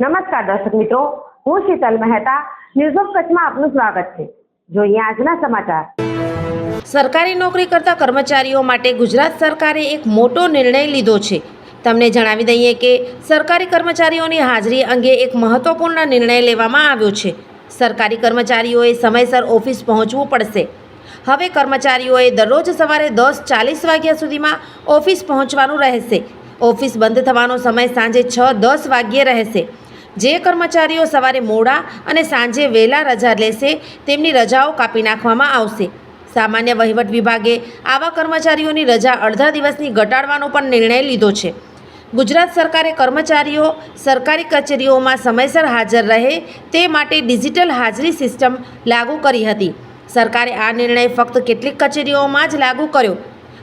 નમસ્કાર દર્શક મિત્રો, હું શીતલ મહેતા ન્યૂઝ ઓફ કચ્છમાં આપનું સ્વાગત છે. જોઈએ આજના સમાચાર. સરકારી નોકરી કરતા કર્મચારીઓ માટે ગુજરાત સરકારે એક મોટો નિર્ણય લીધો છે. તમને જણાવી દઈએ કે, સરકારી કર્મચારીઓની હાજરી અંગે એક મહત્વપૂર્ણ નિર્ણય લેવામાં આવ્યો છે. સરકારી કર્મચારીઓએ સમયસર ઓફિસ પહોંચવું પડશે. હવે કર્મચારીઓએ દરરોજ સવારે દસ ચાલીસ વાગ્યા સુધીમાં ઓફિસ પહોંચવાનું રહેશે. ઓફિસ બંધ થવાનો સમય સાંજે છ દસ વાગ્યે રહેશે. જે કર્મચારીઓ સવારે મોડા અને સાંજે વહેલા રજા લેશે, તેમની રજાઓ કાપી નાખવામાં આવશે. સામાન્ય વહીવટ વિભાગે આવા કર્મચારીઓની રજા અડધા દિવસની ઘટાડવાનો પણ નિર્ણય લીધો છે. ગુજરાત સરકારે કર્મચારીઓ સરકારી કચેરીઓમાં સમયસર હાજર રહે તે માટે ડિજિટલ હાજરી સિસ્ટમ લાગુ કરી હતી. સરકારે આ નિર્ણય ફક્ત કેટલીક કચેરીઓમાં જ લાગુ કર્યો.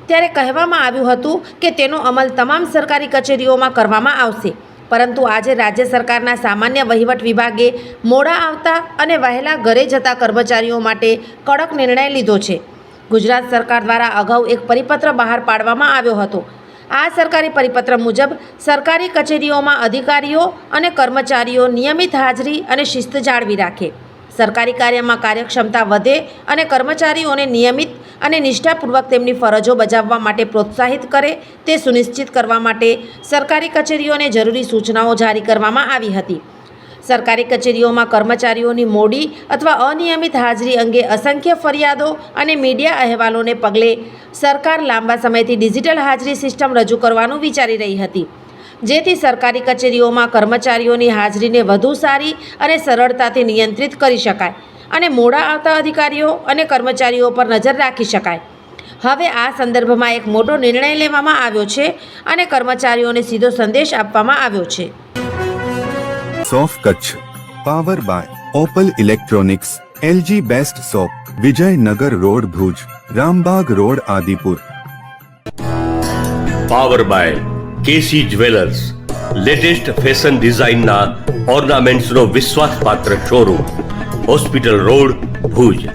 ત્યારે કહેવામાં આવ્યું હતું કે તેનો અમલ તમામ સરકારી કચેરીઓમાં કરવામાં આવશે. પરંતુ આજે રાજ્ય સરકારના સામાન્ય વહીવટ વિભાગે મોડા આવતા અને વહેલા ઘરે જતા કર્મચારીઓ માટે કડક નિર્ણય લીધો છે. ગુજરાત સરકાર દ્વારા અગાઉ એક પરિપત્ર બહાર પાડવામાં આવ્યો હતો. આ સરકારી પરિપત્ર મુજબ સરકારી કચેરીઓમાં અધિકારીઓ અને કર્મચારીઓ નિયમિત હાજરી અને શિસ્ત જાળવી રાખે. સરકારી કાર્યમાં કાર્યક્ષમતા વધે અને કર્મચારીઓને નિયમિત અને નિષ્ઠાપૂર્વક તેમની ફરજો બજાવવા માટે પ્રોત્સાહિત કરે તે સુનિશ્ચિત કરવા માટે સરકારી કચેરીઓને જરૂરી સૂચનાઓ જારી કરવામાં આવી હતી. સરકારી કચેરીઓમાં કર્મચારીઓની મોડી અથવા અનિયમિત હાજરી અંગે અસંખ્ય ફરિયાદો અને મીડિયા અહેવાલોને પગલે સરકાર લાંબા સમયથી ડિજિટલ હાજરી સિસ્ટમ રજૂ કરવાનું વિચારી રહી હતી. જેથી સરકારી કચેરીઓમાં કર્મચારીઓની હાજરીને વધુ સારી અને સરળતાથી નિયંત્રિત કરી શકાય. અને મોડા આવતા અધિકારીઓ અને કર્મચારીઓ પર નજર રાખી શકાય. હવે આ સંદર્ભમાં એક મોટો નિર્ણય લેવામાં આવ્યો છે અને કર્મચારીઓને સીધો સંદેશ આપવામાં આવ્યો છે. સોફ Kutch. Power by opal electronics LG best shop Vijaynagar road Bhuj Rambaug road Adipur power by KC jewellers latest fashion ડિઝાઇનના ઓર્નામેન્ટ્સનો વિશ્વાસપાત્ર શોરૂમ હોસ્પિટલ રોડ ભુજ.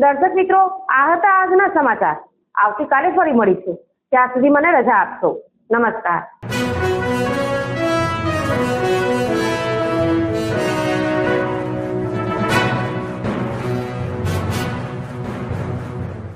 દર્શક મિત્રો, આ હતા આજના સમાચાર. આવતીકાલે ફરી મળીશું. ત્યાં સુધી મને રજા આપશો. નમસ્કાર.